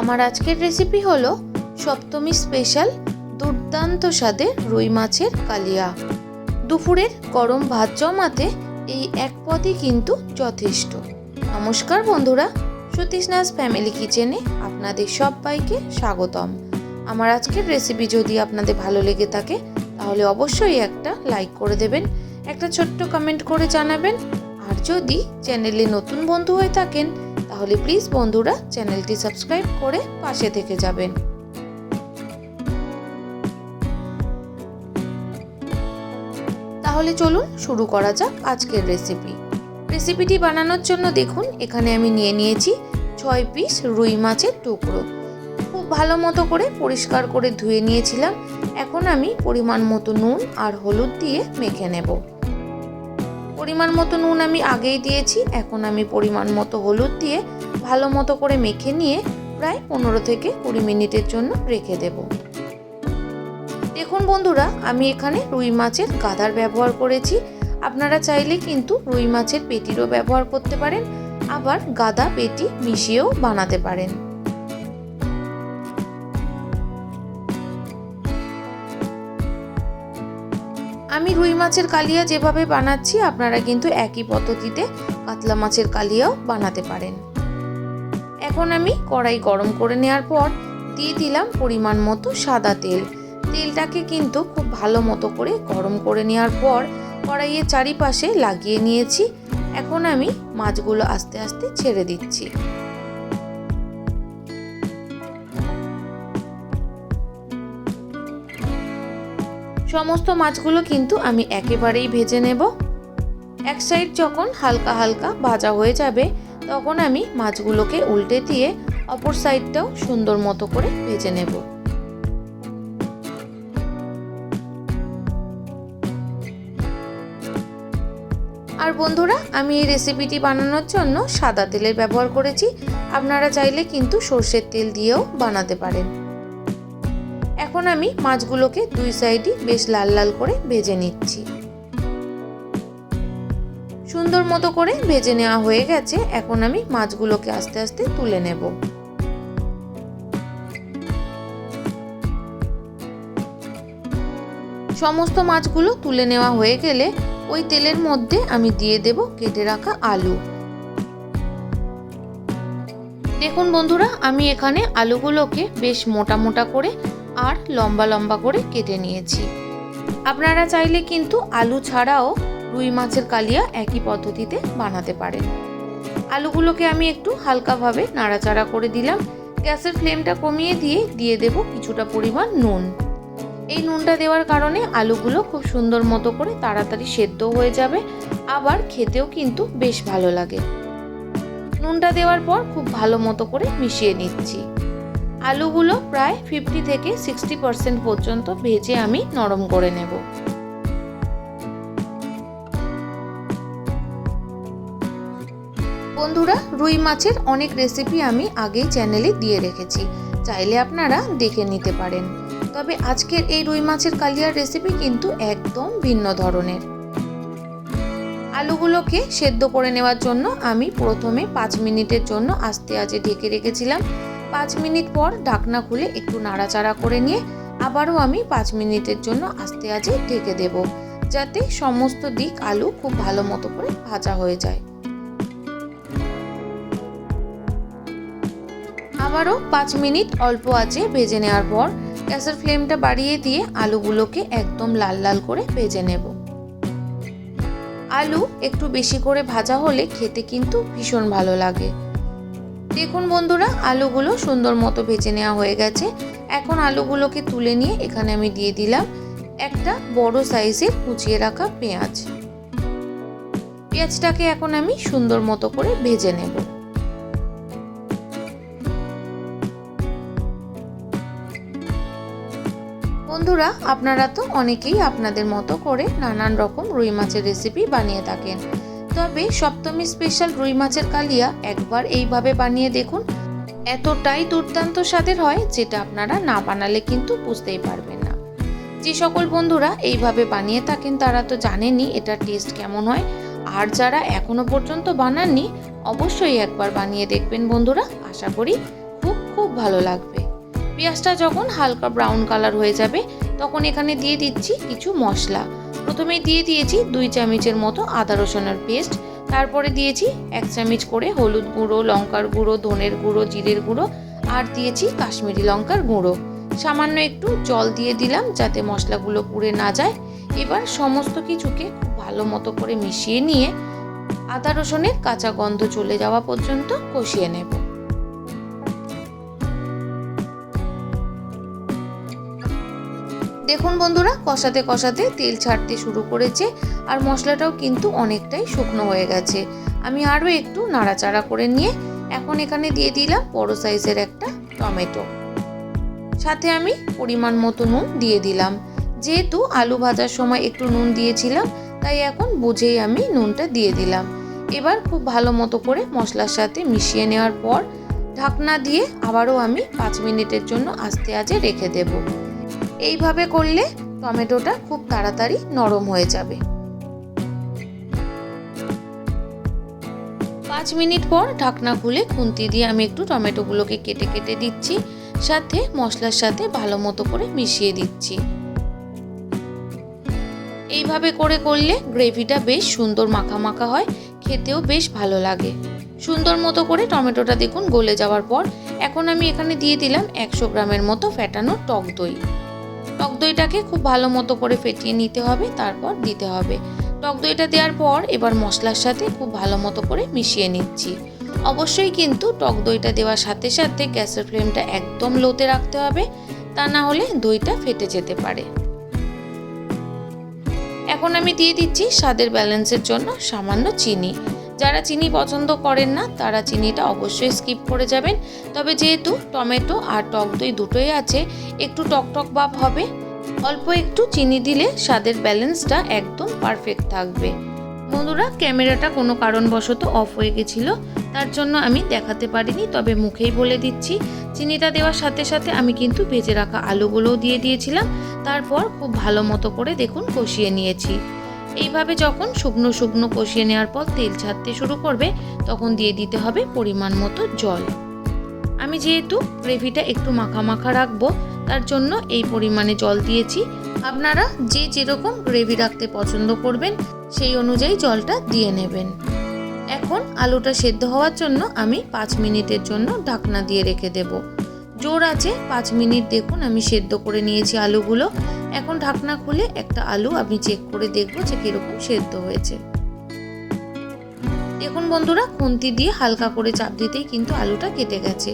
আমার আজকের রেসিপি হলো সপ্তমী স্পেশাল দুর্দান্ত স্বাদের রুই মাছের কালিয়া। দুপুরের গরম ভাত জমাতে এই এক পদই কিন্তু যথেষ্ট। নমস্কার বন্ধুরা সতীশনাথ ফ্যামিলি কিচেনে আপনাদের সবাইকে স্বাগতম। আমার আজকের রেসিপি যদি আপনাদের ভালো লেগে থাকে, তাহলে অবশ্যই একটা লাইক করে দেবেন, একটা ছোট্ট কমেন্ট করে জানাবেন। আর যদি চ্যানেলে নতুন বন্ধু হয়ে থাকেন তাহলে প্লিজ বন্ধুরা চ্যানেলটি সাবস্ক্রাইব করে পাশে থেকে যাবেন। তাহলে চলুন শুরু করা যাক আজকের রেসিপি রেসিপিটি বানানোর জন্য দেখুন, এখানে আমি নিয়ে নিয়েছি ছয় পিস রুই মাছের টুকরো। খুব ভালো মতো করে পরিষ্কার করে ধুয়ে নিয়েছিলাম। এখন আমি পরিমাণ মতো নুন আর হলুদ দিয়ে মেখে নেব। পরিমাণ মতো নুন আমি আগেই দিয়েছি, এখন আমি পরিমাণ মতো হলুদ দিয়ে ভালো মতো করে মেখে নিয়ে প্রায় পনেরো থেকে কুড়ি মিনিটের জন্য রেখে দেব। দেখুন বন্ধুরা, আমি এখানে রুই মাছের গাদার ব্যবহার করেছি। আপনারা চাইলে কিন্তু রুই মাছের পেটিরও ব্যবহার করতে পারেন, আবার গাদা পেটি মিশিয়েও বানাতে পারেন। আমি রুই মাছের কালিয়া যেভাবে বানাচ্ছি, আপনারা কিন্তু একই পদ্ধতিতে কাতলা মাছের কালিয়াও বানাতে পারেন। এখন আমি কড়াই গরম করে নেওয়ার পর দিয়ে দিলাম পরিমাণ মতো সাদা তেল। তেলটাকে কিন্তু খুব ভালো মতো করে গরম করে নেওয়ার পর কড়াইয়ের চারিপাশে লাগিয়ে নিয়েছি। এখন আমি মাছগুলো আস্তে আস্তে ছেড়ে দিচ্ছি। সমস্ত মাছগুলো কিন্তু আমি একেবারেই ভেজে নেব। এক সাইড যখন হালকা হালকা ভাজা হয়ে যাবে, তখন আমি মাছগুলোকে উল্টে দিয়ে অপর সাইডটাও সুন্দর মতো করে ভেজে নেব। আর বন্ধুরা, আমি এই রেসিপিটি বানানোর জন্য সাদা তেলের ব্যবহার করেছি। আপনারা চাইলে কিন্তু সর্ষের তেল দিয়েও বানাতে পারেন। আমি মাছগুলোকে দুই সাইডই বেশ লাল লাল করে ভেজে নিচ্ছি। সুন্দর মতো করে ভেজে নেওয়া হয়ে গেছে, এখন আমি মাছগুলোকে আস্তে আস্তে তুলে নেব। সমস্ত মাছগুলো তুলে নেওয়া হয়ে গেলে ওই তেলের মধ্যে আমি দিয়ে দেব কেটে রাখা আলু। দেখুন বন্ধুরা, আমি এখানে আলুগুলোকে বেশ মোটা মোটা করে আর লম্বা লম্বা করে কেটে নিয়েছি। আপনারা চাইলে কিন্তু আলু ছাড়াও রুই মাছের কালিয়া একই পদ্ধতিতে বানাতে পারেন। আলুগুলোকে আমি একটু হালকাভাবে নাড়াচাড়া করে দিলাম। গ্যাসের ফ্লেমটা কমিয়ে দিয়ে দিয়ে দেব কিছুটা পরিমাণ নুন। এই নুনটা দেওয়ার কারণে আলুগুলো খুব সুন্দর মতো করে তাড়াতাড়ি সেদ্ধ হয়ে যাবে। আবার খেতেও কিন্তু বেশ ভালো লাগে। নুনটা দেওয়ার পর খুব ভালো মতো করে মিশিয়ে নিচ্ছি। আলুগুলো প্রায় ফিফটি থেকে সিক্সটি পার্সেন্ট পর্যন্ত ভেজে আমি নরম করে নেব। বন্ধুরা, রুই মাছের অনেক রেসিপি আমি আগেই চ্যানেলে দিয়ে রেখেছি। চাইলে আপনারা দেখে নিতে পারেন। তবে আজকের এই রুই মাছের কালিয়ার রেসিপি কিন্তু একদম ভিন্ন ধরনের। আলুগুলোকে সেদ্ধ করে নেওয়ার জন্য আমি প্রথমে পাঁচ মিনিটের জন্য আস্তে আজে ঢেকে রেখেছিলাম। পাঁচ মিনিট পর ঢাকনা খুলে একটু নাড়াচাড়া করে নিয়ে আবারও আমি পাঁচ মিনিটের জন্য আস্তে আজে ঢেকে দেব, যাতে সমস্ত দিক আলু খুব ভালো মতো করে ভাজা হয়ে যায়। আবারও পাঁচ মিনিট অল্প আছে ভেজে নেওয়ার পর গ্যাসের ফ্লেমটা বাড়িয়ে দিয়ে আলুগুলোকে একদম লাল লাল করে ভেজে নেব। আলু একটু বেশি করে ভাজা হলে খেতে কিন্তু ভীষণ ভালো লাগে। দেখুন বন্ধুরা, আলুগুলো সুন্দর মতো ভেজে নেওয়া হয়ে গেছে। এখন আলুগুলোকে তুলে নিয়ে এখানে আমি দিয়ে দিলাম একটা বড় সাইজের কুচিয়ে রাখা পেঁয়াজ। পেঁয়াজটাকে এখন আমি সুন্দর মতো করে ভেজে নেব। বন্ধুরা, আপনারা তো অনেকেই আপনাদের মতো করে নানান রকম রুই মাছের রেসিপি বানিয়ে থাকেন। তবে সপ্তমী স্পেশাল রুই মাছের কালিয়া একবার এইভাবে বানিয়ে দেখুন। এতটাই দুর্দান্ত স্বাদের হয় যেটা আপনারা না বানালে কিন্তু বুঝতেই পারবেন না। যে সকল বন্ধুরা এইভাবে বানিয়ে থাকেন তারা তো জানেনই এটার টেস্ট কেমন হয়। আর যারা এখনও পর্যন্ত বানাননি, অবশ্যই একবার বানিয়ে দেখবেন বন্ধুরা। আশা করি খুব খুব ভালো লাগবে। পেঁয়াজটা যখন হালকা ব্রাউন কালার হয়ে যাবে, তখন এখানে দিয়ে দিচ্ছি কিছু মশলা। প্রথমে দিয়ে দিয়েছি দুই চামচের মতো আদা রসুনের পেস্ট। তারপরে দিয়েছি এক চামচ করে হলুদ গুঁড়ো, লঙ্কার গুঁড়ো, ধনের গুঁড়ো, জিরের গুঁড়ো আর দিয়েছি কাশ্মীরি লঙ্কার গুঁড়ো। সামান্য একটু জল দিয়ে দিলাম যাতে মশলাগুলো পুড়ে না যায়। এবার সমস্ত কিছুকে খুব ভালো মতো করে মিশিয়ে নিয়ে আদা রসুনের কাঁচা গন্ধ চলে যাওয়া পর্যন্ত কষিয়ে নেব। দেখুন বন্ধুরা, কষাতে কষাতে তেল ছাড়তে শুরু করেছে আর মশলাটাও কিন্তু অনেকটাই শুকনো হয়ে গেছে। আমি আরও একটু নাড়াচাড়া করে নিয়ে এখন এখানে দিয়ে দিলাম বড় সাইজের একটা টমেটো। সাথে আমি পরিমাণ মতো নুন দিয়ে দিলাম। যেহেতু আলু ভাজার সময় একটু নুন দিয়েছিলাম, তাই এখন বুঝেই আমি নুনটা দিয়ে দিলাম। এবার খুব ভালো মতো করে মশলার সাথে মিশিয়ে নেওয়ার পর ঢাকনা দিয়ে আবারও আমি পাঁচ মিনিটের জন্য আস্তে আজে রেখে দেব। এইভাবে করলে টমেটোটা খুব তাড়াতাড়ি নরম হয়ে যাবে। পাঁচ মিনিট পর ঢাকনা খুলে খুন্তি দিয়ে আমি একটু টমেটোগুলোকে কেটে কেটে দিচ্ছি, সাথে মশলার সাথে ভালো মতো করে মিশিয়ে দিচ্ছি। এইভাবে করে করলে গ্রেভিটা বেশ সুন্দর মাখা মাখা হয়, খেতেও বেশ ভালো লাগে। সুন্দর মতো করে টমেটোটা দেখুন গলে যাওয়ার পর, এখন আমি এখানে দিয়ে দিলাম একশো গ্রামের মতো ফ্যাটানো টক দই। টক দইটাকে খুব ভালো মতো করে ফেটিয়ে নিতে হবে, তারপর দিতে হবে। টক দইটা দেওয়ার পর এবার মশলার সাথে খুব ভালো মতো করে মিশিয়ে নিচ্ছি। অবশ্যই কিন্তু টক দইটা দেওয়ার সাথে সাথে গ্যাসের ফ্লেমটা একদম লোতে রাখতে হবে, তা না হলে দইটা ফেটে যেতে পারে। এখন আমি দিয়ে দিচ্ছি স্বাদের ব্যালেন্সের জন্য সামান্য চিনি। যারা চিনি পছন্দ করেন না, তারা চিনিটা অবশ্যই স্কিপ করে যাবেন। তবে যেহেতু টমেটো আর টক দই দুটোই আছে, একটু টক টক ভাব হবে। অল্প একটু চিনি দিলে স্বাদের ব্যালেন্সটা একদম পারফেক্ট থাকবে। বন্ধুরা, ক্যামেরাটা কোনো কারণবশত অফ হয়ে গেছিল, তার জন্য আমি দেখাতে পারিনি, তবে মুখেই বলে দিচ্ছি, চিনিটা দেওয়ার সাথে সাথে আমি কিন্তু ভেজে রাখা আলুগুলোও দিয়ে দিয়েছিলাম। তারপর খুব ভালো মতো করে দেখুন কষিয়ে নিয়েছি। এইভাবে যখন শুকনো শুকনো কষিয়ে নেওয়ার পর তেল ছাড়তে শুরু করবে, তখন দিয়ে দিতে হবে পরিমাণ মতো জল। আমি যেহেতু গ্রেভিটা একটু মাখা মাখা রাখব, তার জন্য এই পরিমাণে জল দিয়েছি। আপনারা যে যেরকম গ্রেভি রাখতে পছন্দ করবেন, সেই অনুযায়ী জলটা দিয়ে নেবেন। এখন আলুটা সেদ্ধ হওয়ার জন্য আমি পাঁচ মিনিটের জন্য ঢাকনা দিয়ে রেখে দেব। জোর আছে পাঁচ মিনিট দেখুন আমি সেদ্ধ করে নিয়েছি আলুগুলো। এখন ঢাকনা খুলে একটা আলু আমি চেক করে দেখব যে কীরকম সেদ্ধ হয়েছে। দেখুন বন্ধুরা, খুন্তি দিয়ে হালকা করে চাপ দিতেই কিন্তু আলুটা কেটে গেছে।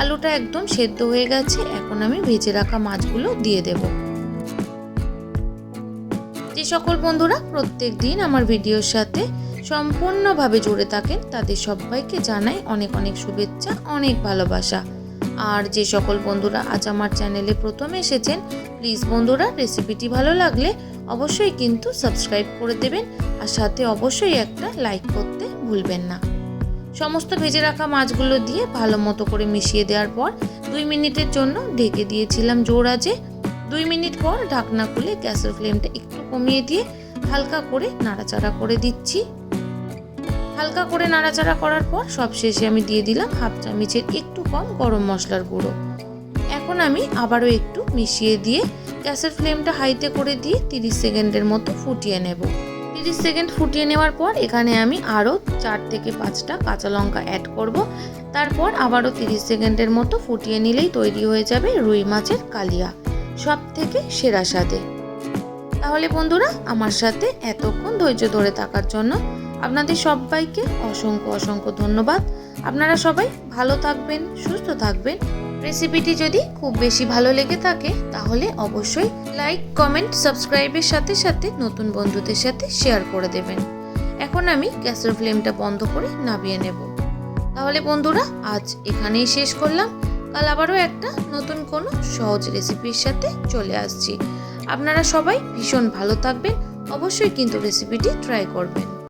আলুটা একদম সেদ্ধ হয়ে গেছে, এখন আমি ভেজে রাখা মাছগুলো দিয়ে দেব। যে সকল বন্ধুরা, প্রত্যেক দিন আমার ভিডিওর সাথে সম্পূর্ণভাবে জুড়ে থাকেন, তাদের সবাইকে জানাই অনেক অনেক শুভেচ্ছা, অনেক ভালোবাসা। আর যে সকল বন্ধুরা আজ আমার চ্যানেলে প্রথমে এসেছেন প্লিজ বন্ধুরা রেসিপিটি ভালো লাগলে অবশ্যই কিন্তু সাবস্ক্রাইব করে দেবেন আর সাথে অবশ্যই একটা লাইক করতে ভুলবেন না। সমস্ত ভেজে রাখা মাছগুলো দিয়ে ভালো মতো করে মিশিয়ে দেওয়ার পর দুই মিনিটের জন্য ঢেকে দিয়েছিলাম জোর আজে দুই মিনিট পর ঢাকনা খুলে গ্যাসের ফ্লেমটা একটু কমিয়ে দিয়ে হালকা করে নাড়াচাড়া করে দিচ্ছি। হালকা করে নাড়াচাড়া করার পর সব শেষে আমি দিয়ে দিলাম হাফ চামচের একটু কম গরম মশলার গুঁড়ো। এখন আমি আবারও একটু মিশিয়ে দিয়ে গ্যাসের ফ্লেমটা হাইতে করে দিয়ে তিরিশ সেকেন্ডের মতো ফুটিয়ে নেব। তিরিশ সেকেন্ড ফুটিয়ে নেওয়ার পর এখানে আমি আরও চার থেকে পাঁচটা কাঁচা লঙ্কা অ্যাড করব। তারপর আবারও তিরিশ সেকেন্ডের মতো ফুটিয়ে নিলেই তৈরি হয়ে যাবে রুই মাছের কালিয়া সব থেকে সেরা স্বাদে। তাহলে বন্ধুরা, আমার সাথে এতক্ষণ ধৈর্য ধরে থাকার জন্য আপনাদের সবাইকে অসংখ্য অসংখ্য ধন্যবাদ। আপনারা সবাই ভালো থাকবেন, সুস্থ থাকবেন। রেসিপিটি যদি খুব বেশি ভালো লেগে থাকে, তাহলে অবশ্যই লাইক, কমেন্ট, সাবস্ক্রাইবের সাথে সাথে নতুন বন্ধুদের সাথে শেয়ার করে দেবেন। এখন আমি গ্যাসের ফ্লেমটা বন্ধ করে নামিয়ে নেব। তাহলে বন্ধুরা, আজ এখানেই শেষ করলাম। কাল আবারও একটা নতুন কোনো সহজ রেসিপির সাথে চলে আসছি। আপনারা সবাই ভীষণ ভালো থাকবেন। অবশ্যই কিন্তু রেসিপিটি ট্রাই করবেন।